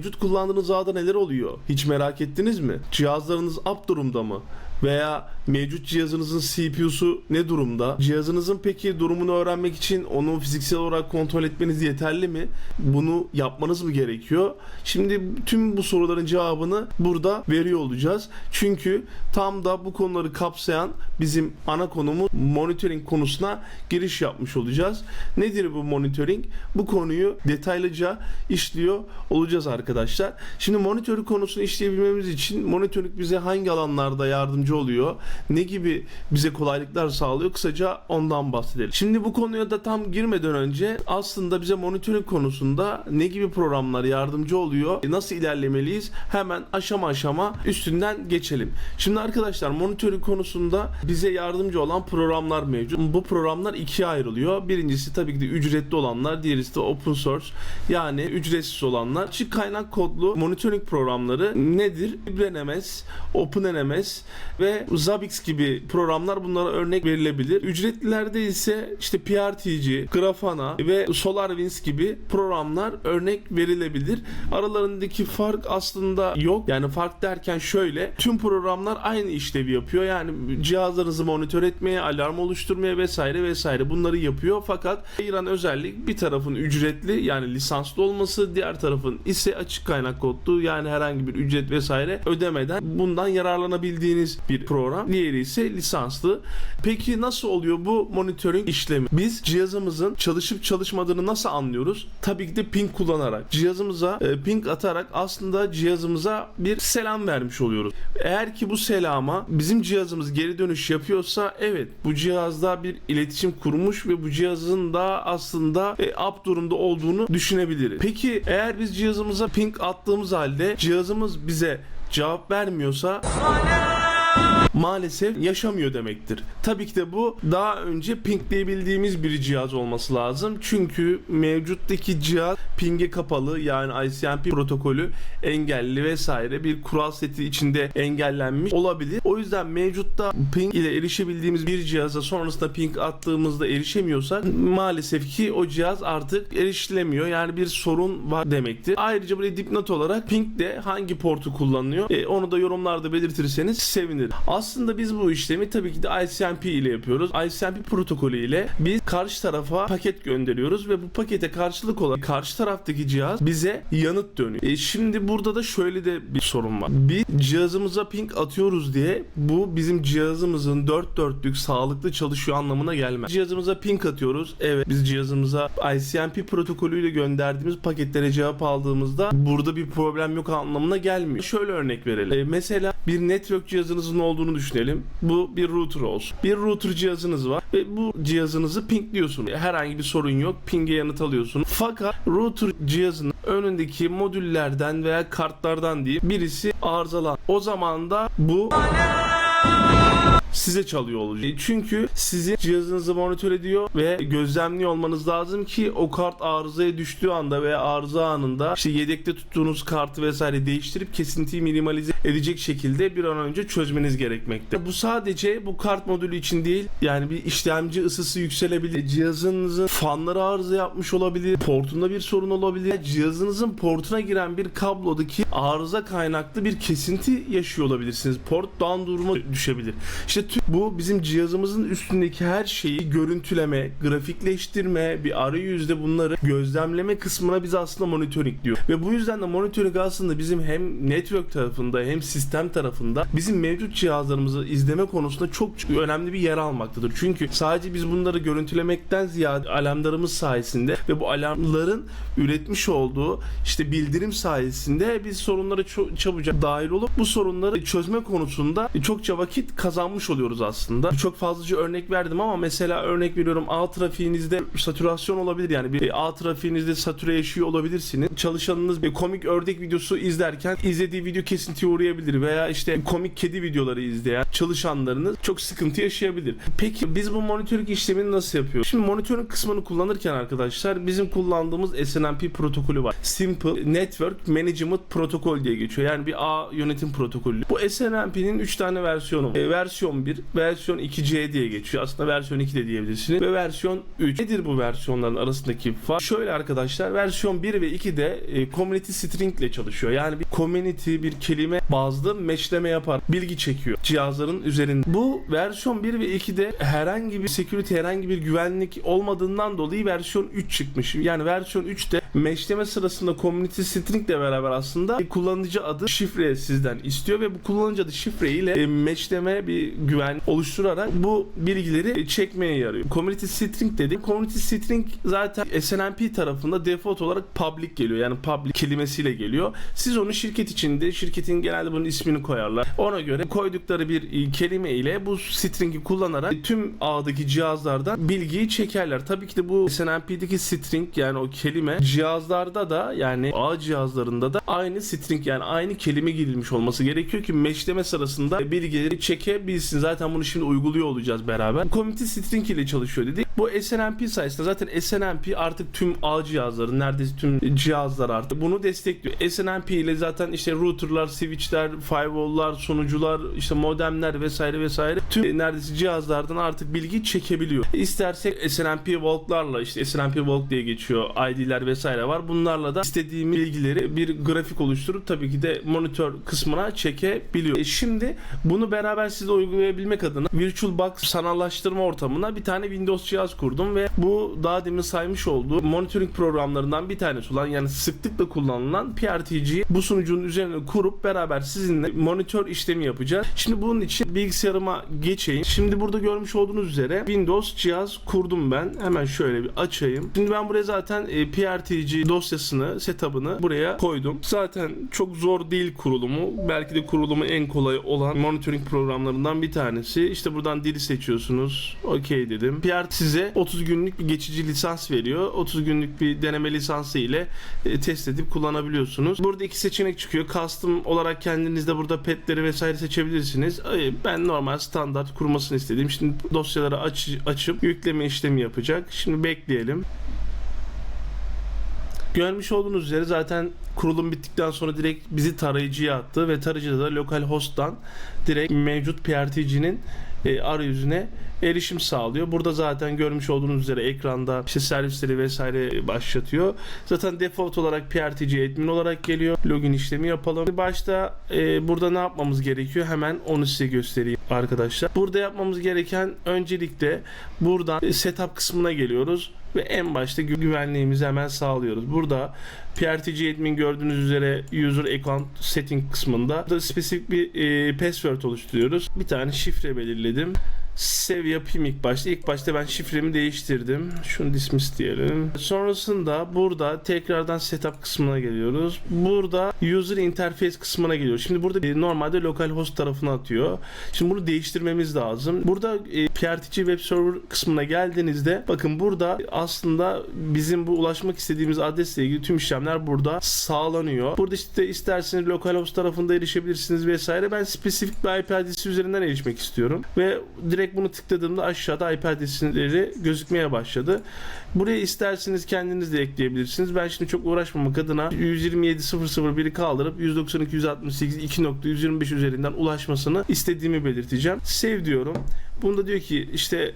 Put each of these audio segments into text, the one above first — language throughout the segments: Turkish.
mevcut kullandığınız ağda neler oluyor? Hiç merak ettiniz mi? Cihazlarınız up durumda mı? Veya mevcut cihazınızın CPU'su ne durumda? Cihazınızın peki durumunu öğrenmek için onu fiziksel olarak kontrol etmeniz yeterli mi? Bunu yapmanız mı gerekiyor? Şimdi tüm bu soruların cevabını burada veriyor olacağız. Çünkü tam da bu konuları kapsayan bizim ana konumuz monitoring konusuna giriş yapmış olacağız. Nedir bu monitoring? Bu konuyu detaylıca işliyor olacağız arkadaşlar. Şimdi monitoring konusunu işleyebilmemiz için monitoring bize hangi alanlarda yardımcı oluyor? Ne gibi bize kolaylıklar sağlıyor? Kısaca ondan bahsedelim. Şimdi bu konuya da tam girmeden önce aslında bize monitoring konusunda ne gibi programlar yardımcı oluyor? Nasıl ilerlemeliyiz? Hemen aşama aşama üstünden geçelim. Şimdi arkadaşlar monitoring konusunda bize yardımcı olan programlar mevcut. Bu programlar ikiye ayrılıyor. Birincisi tabii ki de ücretli olanlar, diğerisi de open source yani ücretsiz olanlar. Açık kaynak kodlu monitoring programları nedir? LibreNMS, OpenNMS ve Zabbix gibi programlar bunlara örnek verilebilir. Ücretlilerde ise işte PRTG, Grafana ve SolarWinds gibi programlar örnek verilebilir. Aralarındaki fark aslında yok. Yani fark derken şöyle tüm programlar aynı işlevi yapıyor. Yani cihazlarınızı monitör etmeye, alarm oluşturmaya vesaire vesaire bunları yapıyor. Fakat ayıran özellik bir tarafın ücretli yani lisanslı olması, diğer tarafın ise açık kaynak kodlu yani herhangi bir ücret vesaire ödemeden bundan yararlanabildiğiniz bir program. Diğeri ise lisanslı. Peki nasıl oluyor bu monitoring işlemi? Biz cihazımızın çalışıp çalışmadığını nasıl anlıyoruz? Tabii ki de ping kullanarak. Cihazımıza e, ping atarak aslında cihazımıza bir selam vermiş oluyoruz. Eğer ki bu selama bizim cihazımız geri dönüş yapıyorsa evet bu cihazda bir iletişim kurmuş ve bu cihazın da aslında e, up durumda olduğunu düşünebiliriz. Peki eğer biz cihazımıza ping attığımız halde cihazımız bize cevap vermiyorsa maalesef yaşamıyor demektir. Tabii ki de bu daha önce pingleyebildiğimiz bir cihaz olması lazım. Çünkü mevcuttaki cihaz ping'e kapalı yani ICMP protokolü engelli vesaire bir kural seti içinde engellenmiş olabilir. O yüzden mevcutta ping ile erişebildiğimiz bir cihaza sonrasında ping attığımızda erişemiyorsak maalesef ki o cihaz artık erişilemiyor. Yani bir sorun var demektir. Ayrıca böyle dipnot olarak ping de hangi portu kullanıyor e, onu da yorumlarda belirtirseniz sevinirim. Aslında biz bu işlemi tabii ki de ICMP ile yapıyoruz. ICMP protokolü ile biz karşı tarafa paket gönderiyoruz ve bu pakete karşılık olarak karşı taraftaki cihaz bize yanıt dönüyor. E şimdi burada da şöyle de bir sorun var. Biz cihazımıza ping atıyoruz diye bu bizim cihazımızın dört dörtlük sağlıklı çalışıyor anlamına gelmez. Cihazımıza ping atıyoruz. Evet biz cihazımıza ICMP protokolüyle gönderdiğimiz paketlere cevap aldığımızda burada bir problem yok anlamına gelmiyor. Şöyle örnek verelim. E, mesela bir network cihazınızın olduğunu düşünelim. Bu bir router olsun. Bir router cihazınız var ve bu cihazınızı pingliyorsunuz. Herhangi bir sorun yok. Ping'e yanıt alıyorsunuz. Fakat router cihazının önündeki modüllerden veya kartlardan değil birisi arızalan. O zaman da bu size çalıyor olacak. E, Çünkü sizin cihazınızı monitör ediyor ve gözlemliyor olmanız lazım ki o kart arızaya düştüğü anda veya arıza anında işte yedekte tuttuğunuz kartı vesaire değiştirip kesintiyi minimalize edecek şekilde bir an önce çözmeniz gerekmekte. Bu sadece bu kart modülü için değil yani bir işlemci ısısı yükselebilir. Cihazınızın fanları arıza yapmış olabilir. Portunda bir sorun olabilir. Cihazınızın portuna giren bir kablodaki arıza kaynaklı bir kesinti yaşıyor olabilirsiniz. Port down duruma düşebilir. İşte tüm bu bizim cihazımızın üstündeki her şeyi görüntüleme, grafikleştirme, bir arayüzde bunları gözlemleme kısmına biz aslında monitoring diyor. Ve bu yüzden de monitoring aslında bizim hem network tarafında hem sistem tarafında bizim mevcut cihazlarımızı izleme konusunda çok önemli bir yer almaktadır. Çünkü sadece biz bunları görüntülemekten ziyade alarmlarımız sayesinde ve bu alarmların üretmiş olduğu işte bildirim sayesinde biz sorunlara çabucak dahil olup bu sorunları çözme konusunda çokça vakit kazanmış oluyoruz aslında. Çok fazlaca örnek verdim ama mesela örnek veriyorum ağ trafiğinizde satürasyon olabilir yani bir ağ trafiğinizde satüre yaşıyor olabilirsiniz. Çalışanınız bir komik ördek videosu izlerken izlediği video kesintiye uğrayabilir veya işte komik kedi videoları izleyen çalışanlarınız çok sıkıntı yaşayabilir. Peki biz bu monitoring işlemini nasıl yapıyoruz? Şimdi monitoring kısmını kullanırken arkadaşlar bizim kullandığımız SNMP protokolü var. Simple Network Management Protocol diye geçiyor. Yani bir ağ yönetim protokolü. Bu SNMP'nin 3 tane versiyonu. E, versiyon 1 1, versiyon 2C diye geçiyor. Aslında versiyon 2 de diyebilirsiniz. Ve versiyon 3. Nedir bu versiyonların arasındaki fark? Şöyle arkadaşlar versiyon 1 ve 2'de e, community string ile çalışıyor. Yani bir community bir kelime bazlı meşleme yapar. Bilgi çekiyor cihazların üzerinde. Bu versiyon 1 ve 2'de herhangi bir security, herhangi bir güvenlik olmadığından dolayı versiyon 3 çıkmış. Yani versiyon 3'te meşleme sırasında community string ile beraber aslında kullanıcı adı şifre sizden istiyor ve bu kullanıcı adı şifre ile e, meşleme bir güven oluşturarak bu bilgileri çekmeye yarıyor. Community string dedi. Community string zaten SNMP tarafında default olarak public geliyor. Yani public kelimesiyle geliyor. Siz onu şirket içinde, şirketin genelde bunun ismini koyarlar. Ona göre koydukları bir e, kelime ile bu string'i kullanarak tüm ağdaki cihazlardan bilgiyi çekerler. Tabii ki de bu SNMP'deki string yani o kelime cihazlarda da yani ağ cihazlarında da aynı string yani aynı kelime girilmiş olması gerekiyor ki meşleme sırasında bilgileri çekebilsin. Zaten bunu şimdi uyguluyor olacağız beraber. Community string ile çalışıyor dedik. Bu SNMP sayesinde zaten SNMP artık tüm ağ cihazları neredeyse tüm cihazlar artık bunu destekliyor. SNMP ile zaten işte routerlar, switchler, firewall'lar, sunucular, işte modemler vesaire vesaire tüm neredeyse cihazlardan artık bilgi çekebiliyor. İstersek SNMP Vault'larla işte SNMP Vault diye geçiyor ID'ler vesaire var. Bunlarla da istediğimiz bilgileri bir grafik oluşturup tabii ki de monitör kısmına çekebiliyor. E şimdi bunu beraber sizle uygulayabilmek adına VirtualBox sanallaştırma ortamına bir tane Windows cihaz kurdum ve bu daha demin saymış olduğu monitoring programlarından bir tanesi olan yani sıklıkla kullanılan PRTG'yi bu sunucunun üzerine kurup beraber sizinle monitör işlemi yapacağız. Şimdi bunun için bilgisayarıma geçeyim. Şimdi burada görmüş olduğunuz üzere Windows cihaz kurdum ben. Hemen şöyle bir açayım. Şimdi ben buraya zaten e, PRTG dosyasını, setup'ını buraya koydum. Zaten çok zor değil kurulumu. Belki de kurulumu en kolay olan monitoring programlarından bir tanesi. İşte buradan dili seçiyorsunuz. Okey dedim. PRT size 30 günlük bir geçici lisans veriyor. 30 günlük bir deneme lisansı ile e, test edip kullanabiliyorsunuz. Burada iki seçenek çıkıyor. Custom olarak kendiniz de burada petleri vesaire seçebilirsiniz. Ben normal standart kurmasını istedim. Şimdi dosyaları aç, açıp yükleme işlemi yapacak. Şimdi bekleyelim. Görmüş olduğunuz üzere zaten kurulum bittikten sonra direkt bizi tarayıcıya attı ve tarayıcıda da localhost'tan direkt mevcut PRTG'nin e, arayüzüne erişim sağlıyor. Burada zaten görmüş olduğunuz üzere ekranda işte servisleri vesaire başlatıyor. Zaten default olarak PRTG admin olarak geliyor. Login işlemi yapalım. Başta e, burada ne yapmamız gerekiyor? Hemen onu size göstereyim arkadaşlar. Burada yapmamız gereken öncelikle buradan e, setup kısmına geliyoruz ve en başta gü- güvenliğimizi hemen sağlıyoruz. Burada PRTG admin gördüğünüz üzere user account setting kısmında da spesifik bir e, password oluşturuyoruz. Bir tane şifre belirledim. Save yapayım ilk başta. İlk başta ben şifremi değiştirdim. Şunu dismiss diyelim. Sonrasında burada tekrardan setup kısmına geliyoruz. Burada user interface kısmına geliyoruz. Şimdi burada e, normalde localhost tarafına atıyor. Şimdi bunu değiştirmemiz lazım. Burada e, PRTG web server kısmına geldiğinizde bakın burada aslında bizim bu ulaşmak istediğimiz adresle ilgili tüm işlemler burada sağlanıyor. Burada işte isterseniz localhost tarafında erişebilirsiniz vesaire. Ben spesifik bir IP adresi üzerinden erişmek istiyorum ve direkt bunu tıkladığımda aşağıda IP adresleri gözükmeye başladı. Buraya isterseniz kendiniz de ekleyebilirsiniz. Ben şimdi çok uğraşmamak adına 127.001'i kaldırıp 192.168.2.125 üzerinden ulaşmasını istediğimi belirteceğim. Save diyorum. Bunda diyor ki işte e,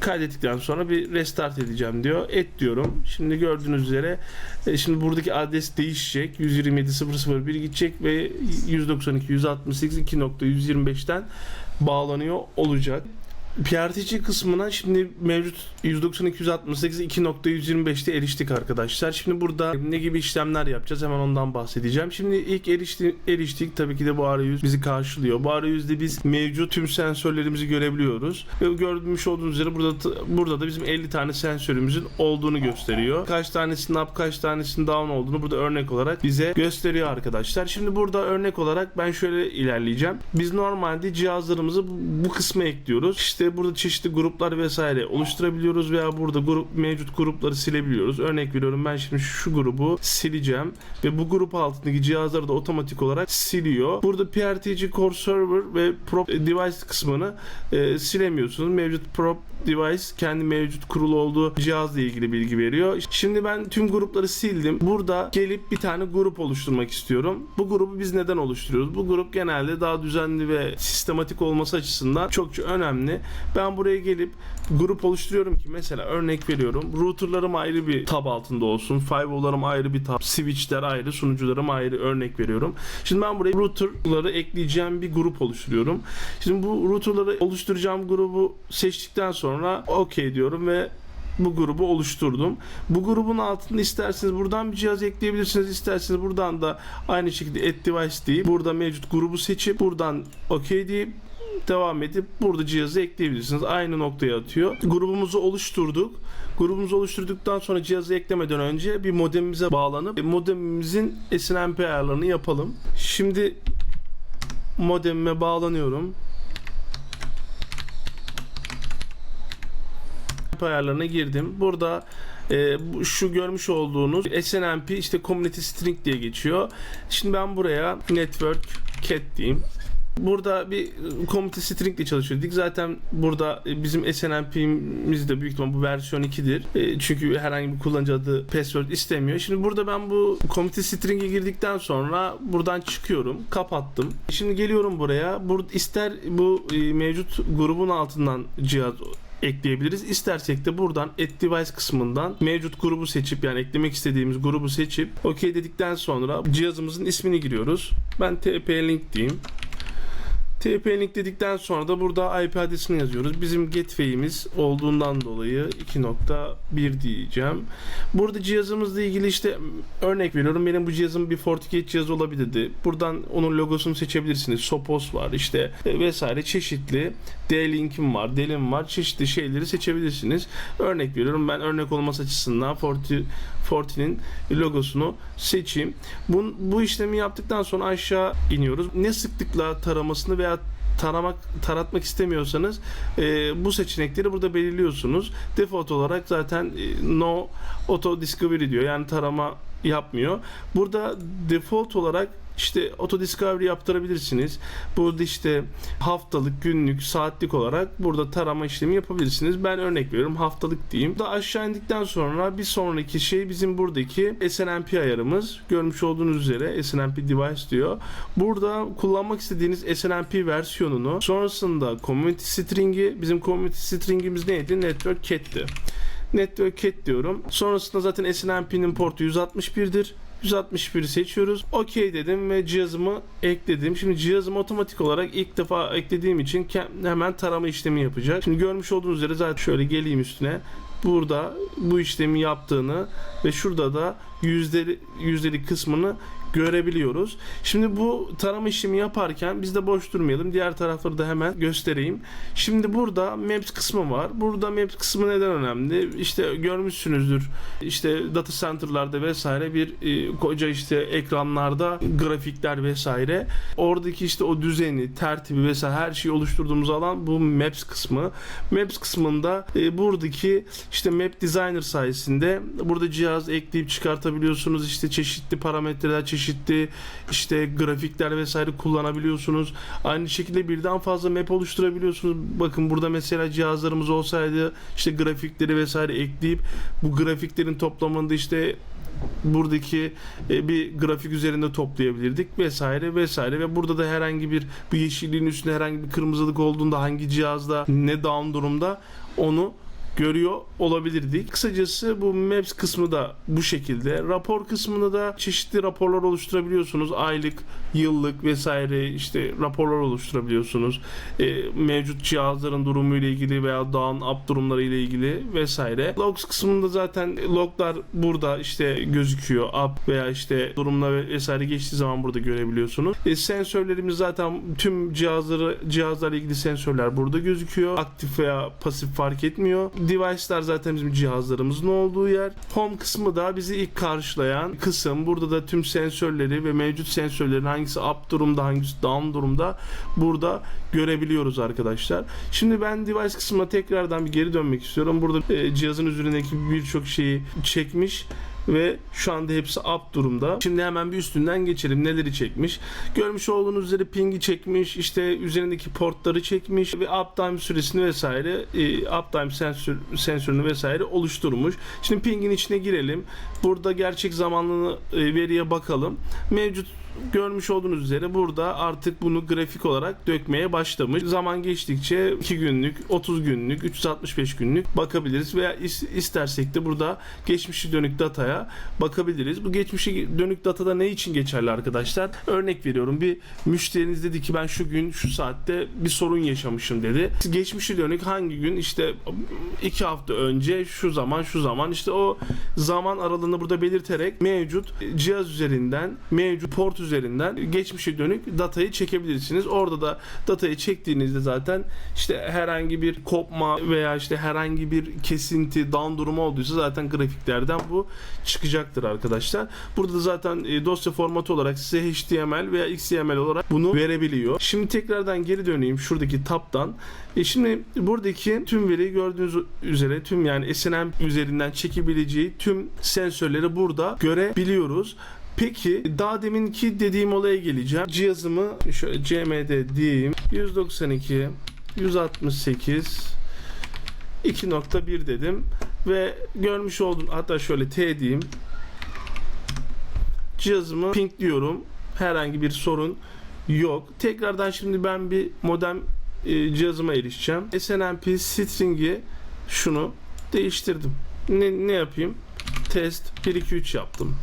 kaydettikten sonra bir restart edeceğim diyor. Et diyorum. Şimdi gördüğünüz üzere e, şimdi buradaki adres değişecek. 127.001 gidecek ve 192.168.2.125'ten bağlanıyor olacak. PRTG kısmına şimdi mevcut 192.168 2.125'te eriştik arkadaşlar. Şimdi burada ne gibi işlemler yapacağız hemen ondan bahsedeceğim. Şimdi ilk erişti, eriştik tabii ki de bu arayüz bizi karşılıyor. Bu arayüzde biz mevcut tüm sensörlerimizi görebiliyoruz. Ve görmüş olduğunuz üzere burada burada da bizim 50 tane sensörümüzün olduğunu gösteriyor. Kaç tanesinin up kaç tanesinin down olduğunu burada örnek olarak bize gösteriyor arkadaşlar. Şimdi burada örnek olarak ben şöyle ilerleyeceğim. Biz normalde cihazlarımızı bu, bu kısma ekliyoruz. İşte burada çeşitli gruplar vesaire oluşturabiliyoruz veya burada grup mevcut grupları silebiliyoruz. Örnek veriyorum ben şimdi şu grubu sileceğim ve bu grup altındaki cihazları da otomatik olarak siliyor. Burada PRTG Core Server ve Prop Device kısmını e, silemiyorsunuz. Mevcut Prop Device kendi mevcut kurulu olduğu cihazla ilgili bilgi veriyor. Şimdi ben tüm grupları sildim. Burada gelip bir tane grup oluşturmak istiyorum. Bu grubu biz neden oluşturuyoruz? Bu grup genelde daha düzenli ve sistematik olması açısından çok önemli. Ben buraya gelip grup oluşturuyorum ki mesela örnek veriyorum. Routerlarım ayrı bir tab altında olsun. Firewall'larım ayrı bir tab. Switch'ler ayrı, sunucularım ayrı örnek veriyorum. Şimdi ben buraya router'ları ekleyeceğim bir grup oluşturuyorum. Şimdi bu router'ları oluşturacağım grubu seçtikten sonra OK diyorum ve bu grubu oluşturdum. Bu grubun altında isterseniz buradan bir cihaz ekleyebilirsiniz. isterseniz buradan da aynı şekilde add device deyip burada mevcut grubu seçip buradan OK deyip devam edip burada cihazı ekleyebilirsiniz. Aynı noktaya atıyor. Grubumuzu oluşturduk. Grubumuzu oluşturduktan sonra cihazı eklemeden önce bir modemimize bağlanıp e, modemimizin SNMP ayarlarını yapalım. Şimdi modemime bağlanıyorum. ayarlarına girdim. Burada e, şu görmüş olduğunuz SNMP işte Community String diye geçiyor. Şimdi ben buraya Network Cat diyeyim. Burada bir e, community string ile çalışıyorduk. Zaten burada e, bizim SNMP'miz de büyük ihtimal bu versiyon 2'dir. E, Çünkü herhangi bir kullanıcı adı password istemiyor. Şimdi burada ben bu community string'e girdikten sonra buradan çıkıyorum. Kapattım. Şimdi geliyorum buraya. Burada ister bu e, mevcut grubun altından cihaz ekleyebiliriz. İstersek de buradan add device kısmından mevcut grubu seçip yani eklemek istediğimiz grubu seçip OK dedikten sonra cihazımızın ismini giriyoruz. Ben TP-Link diyeyim. TP-Link dedikten sonra da burada IP adresini yazıyoruz. Bizim gateway'imiz olduğundan dolayı 2.1 diyeceğim. Burada cihazımızla ilgili işte örnek veriyorum. Benim bu cihazım bir FortiGate cihazı olabilirdi. Buradan onun logosunu seçebilirsiniz. Sophos var işte e, vesaire çeşitli D-Link'im var, Dell'im var. Çeşitli şeyleri seçebilirsiniz. Örnek veriyorum. Ben örnek olması açısından Forti Forti'nin logosunu seçeyim. Bu, bu işlemi yaptıktan sonra aşağı iniyoruz. Ne sıklıkla taramasını veya taramak taratmak istemiyorsanız e, bu seçenekleri burada belirliyorsunuz. Default olarak zaten e, no auto discovery diyor. Yani tarama yapmıyor. Burada default olarak işte auto discovery yaptırabilirsiniz. Burada işte haftalık, günlük, saatlik olarak burada tarama işlemi yapabilirsiniz. Ben örnek veriyorum haftalık diyeyim. Da aşağı indikten sonra bir sonraki şey bizim buradaki SNMP ayarımız. Görmüş olduğunuz üzere SNMP device diyor. Burada kullanmak istediğiniz SNMP versiyonunu sonrasında community string'i bizim community string'imiz neydi? Network cat'ti. Network cat diyorum. Sonrasında zaten SNMP'nin portu 161'dir. 161'i seçiyoruz. OK dedim ve cihazımı ekledim. Şimdi cihazımı otomatik olarak ilk defa eklediğim için hemen tarama işlemi yapacak. Şimdi görmüş olduğunuz üzere zaten şöyle geleyim üstüne. Burada bu işlemi yaptığını ve şurada da yüzdeli, yüzdeli kısmını görebiliyoruz. Şimdi bu tarama işlemi yaparken biz de boş durmayalım. Diğer tarafları da hemen göstereyim. Şimdi burada Maps kısmı var. Burada Maps kısmı neden önemli? İşte görmüşsünüzdür. İşte data center'larda vesaire bir e, koca işte ekranlarda grafikler vesaire. Oradaki işte o düzeni, tertibi vesaire her şeyi oluşturduğumuz alan bu Maps kısmı. Maps kısmında e, buradaki işte Map Designer sayesinde burada cihaz ekleyip çıkartabiliyorsunuz. İşte çeşitli parametreler, çeşitli işte grafikler vesaire kullanabiliyorsunuz. Aynı şekilde birden fazla map oluşturabiliyorsunuz. Bakın burada mesela cihazlarımız olsaydı işte grafikleri vesaire ekleyip bu grafiklerin toplamında işte buradaki e, bir grafik üzerinde toplayabilirdik vesaire vesaire ve burada da herhangi bir bu yeşilliğin üstünde herhangi bir kırmızılık olduğunda hangi cihazda ne down durumda onu görüyor olabilirdik. Kısacası bu Maps kısmı da bu şekilde. Rapor kısmında da çeşitli raporlar oluşturabiliyorsunuz. Aylık, yıllık vesaire işte raporlar oluşturabiliyorsunuz. E, mevcut cihazların durumu ile ilgili veya down up durumları ile ilgili vesaire. Logs kısmında zaten loglar burada işte gözüküyor. Up veya işte durumla vesaire geçtiği zaman burada görebiliyorsunuz. E, sensörlerimiz zaten tüm cihazları cihazlarla ilgili sensörler burada gözüküyor. Aktif veya pasif fark etmiyor. Device'lar zaten bizim cihazlarımızın olduğu yer. Home kısmı da bizi ilk karşılayan kısım. Burada da tüm sensörleri ve mevcut sensörlerin hangisi up durumda, hangisi down durumda burada görebiliyoruz arkadaşlar. Şimdi ben device kısmına tekrardan bir geri dönmek istiyorum. Burada e, cihazın üzerindeki birçok şeyi çekmiş ve şu anda hepsi up durumda. Şimdi hemen bir üstünden geçelim. Neleri çekmiş? Görmüş olduğunuz üzere ping'i çekmiş, işte üzerindeki portları çekmiş ve uptime süresini vesaire, e, uptime sensör, sensörünü vesaire oluşturmuş. Şimdi ping'in içine girelim. Burada gerçek zamanlı e, veriye bakalım. Mevcut görmüş olduğunuz üzere burada artık bunu grafik olarak dökmeye başlamış. Zaman geçtikçe 2 günlük, 30 günlük, 365 günlük bakabiliriz veya is- istersek de burada geçmişi dönük dataya bakabiliriz. Bu geçmişi dönük datada ne için geçerli arkadaşlar? Örnek veriyorum bir müşteriniz dedi ki ben şu gün şu saatte bir sorun yaşamışım dedi. Geçmişi dönük hangi gün işte 2 hafta önce şu zaman şu zaman işte o zaman aralığını burada belirterek mevcut cihaz üzerinden mevcut port üzerinden geçmişe dönük datayı çekebilirsiniz. Orada da datayı çektiğinizde zaten işte herhangi bir kopma veya işte herhangi bir kesinti, down durumu olduysa zaten grafiklerden bu çıkacaktır arkadaşlar. Burada da zaten e, dosya formatı olarak size HTML veya XML olarak bunu verebiliyor. Şimdi tekrardan geri döneyim şuradaki tab'dan. E şimdi buradaki tüm veriyi gördüğünüz üzere tüm yani SNM üzerinden çekebileceği tüm sensörleri burada görebiliyoruz. Peki daha deminki dediğim olaya geleceğim. Cihazımı şöyle CMD diyeyim. 192 168 2.1 dedim ve görmüş oldum hatta şöyle T diyeyim. Cihazımı ping diyorum. Herhangi bir sorun yok. Tekrardan şimdi ben bir modem e, cihazıma erişeceğim. SNMP string'i şunu değiştirdim. Ne, ne yapayım? Test 1 2 3 yaptım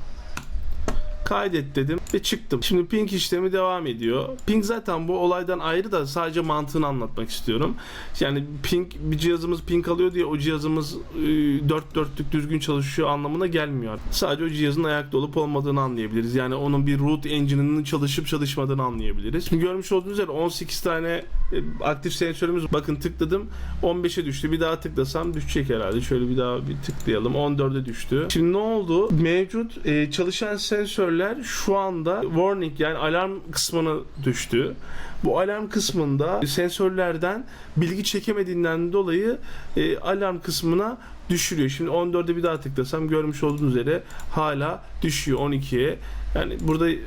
kaydet dedim ve çıktım. Şimdi ping işlemi devam ediyor. Ping zaten bu olaydan ayrı da sadece mantığını anlatmak istiyorum. Yani ping bir cihazımız ping alıyor diye o cihazımız e, dört dörtlük düzgün çalışıyor anlamına gelmiyor. Sadece o cihazın ayakta olup olmadığını anlayabiliriz. Yani onun bir root engine'ının çalışıp çalışmadığını anlayabiliriz. Şimdi görmüş olduğunuz üzere 18 tane e, aktif sensörümüz bakın tıkladım 15'e düştü. Bir daha tıklasam düşecek herhalde. Şöyle bir daha bir tıklayalım. 14'e düştü. Şimdi ne oldu? Mevcut e, çalışan sensörler şu anda warning yani alarm kısmına düştü. Bu alarm kısmında sensörlerden bilgi çekemediğinden dolayı e, alarm kısmına düşürüyor. Şimdi 14'e bir daha tıklasam görmüş olduğunuz üzere hala düşüyor 12'ye. Yani burada e,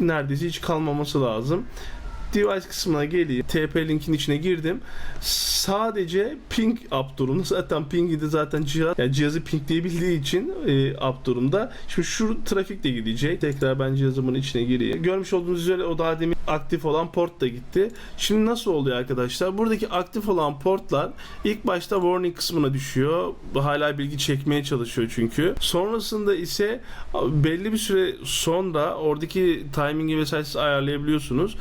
neredeyse hiç kalmaması lazım device kısmına geleyim. TP linkin içine girdim. Sadece ping up durumda. Zaten pingi de zaten cihaz yani cihazı pingleyebildiği için e, up durumda. Şimdi şu trafik de gidecek. Tekrar ben cihazımın içine gireyim. Görmüş olduğunuz üzere o daha demin aktif olan port da gitti. Şimdi nasıl oluyor arkadaşlar? Buradaki aktif olan portlar ilk başta warning kısmına düşüyor. Hala bilgi çekmeye çalışıyor çünkü. Sonrasında ise belli bir süre sonra oradaki timingi vesaire siz ayarlayabiliyorsunuz.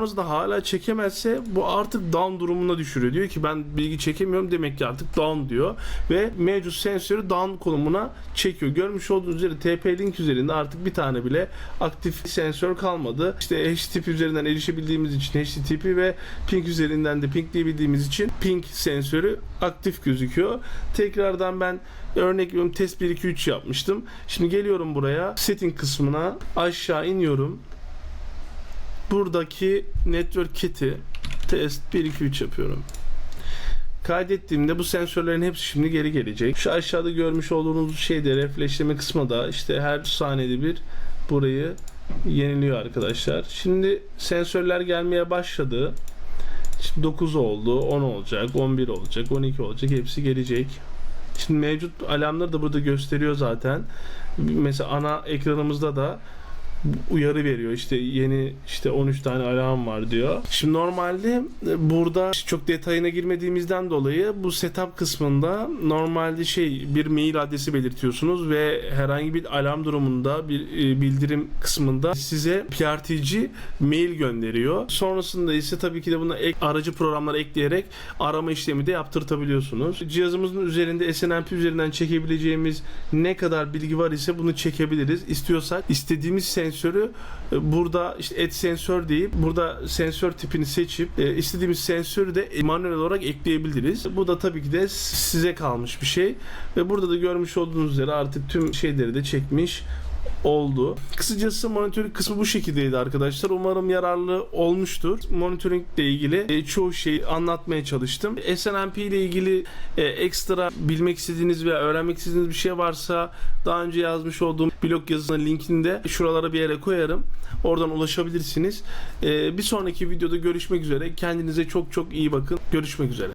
Sonrasında hala çekemezse bu artık down durumuna düşürüyor. Diyor ki ben bilgi çekemiyorum demek ki artık down diyor ve mevcut sensörü down konumuna çekiyor. Görmüş olduğunuz üzere TP link üzerinde artık bir tane bile aktif sensör kalmadı. İşte HTTP üzerinden erişebildiğimiz için HTTP ve ping üzerinden de pingleyebildiğimiz için ping sensörü aktif gözüküyor. Tekrardan ben örnek veriyorum test 1 2 3 yapmıştım. Şimdi geliyorum buraya setting kısmına aşağı iniyorum buradaki network kit'i test 1 2 3 yapıyorum. Kaydettiğimde bu sensörlerin hepsi şimdi geri gelecek. Şu aşağıda görmüş olduğunuz şeyde refleşleme kısmı da işte her saniyede bir burayı yeniliyor arkadaşlar. Şimdi sensörler gelmeye başladı. Şimdi 9 oldu, 10 olacak, 11 olacak, 12 olacak. Hepsi gelecek. Şimdi mevcut alarmları da burada gösteriyor zaten. Mesela ana ekranımızda da uyarı veriyor. İşte yeni işte 13 tane alarm var diyor. Şimdi normalde e, burada çok detayına girmediğimizden dolayı bu setup kısmında normalde şey bir mail adresi belirtiyorsunuz ve herhangi bir alarm durumunda bir e, bildirim kısmında size PRTG mail gönderiyor. Sonrasında ise tabii ki de buna ek, aracı programlar ekleyerek arama işlemi de yaptırtabiliyorsunuz. Cihazımızın üzerinde SNMP üzerinden çekebileceğimiz ne kadar bilgi var ise bunu çekebiliriz. İstiyorsak istediğimiz sensör sensörü e, burada işte et sensör deyip burada sensör tipini seçip e, istediğimiz sensörü de manuel olarak ekleyebiliriz. Bu da tabii ki de size kalmış bir şey ve burada da görmüş olduğunuz üzere artık tüm şeyleri de çekmiş oldu. Kısacası monitörün kısmı bu şekildeydi arkadaşlar. Umarım yararlı olmuştur. Monitoringle ilgili e, çoğu şeyi anlatmaya çalıştım. SNMP ile ilgili e, ekstra bilmek istediğiniz veya öğrenmek istediğiniz bir şey varsa daha önce yazmış olduğum blog yazısının linkini de şuralara bir yere koyarım. Oradan ulaşabilirsiniz. E, bir sonraki videoda görüşmek üzere. Kendinize çok çok iyi bakın. Görüşmek üzere.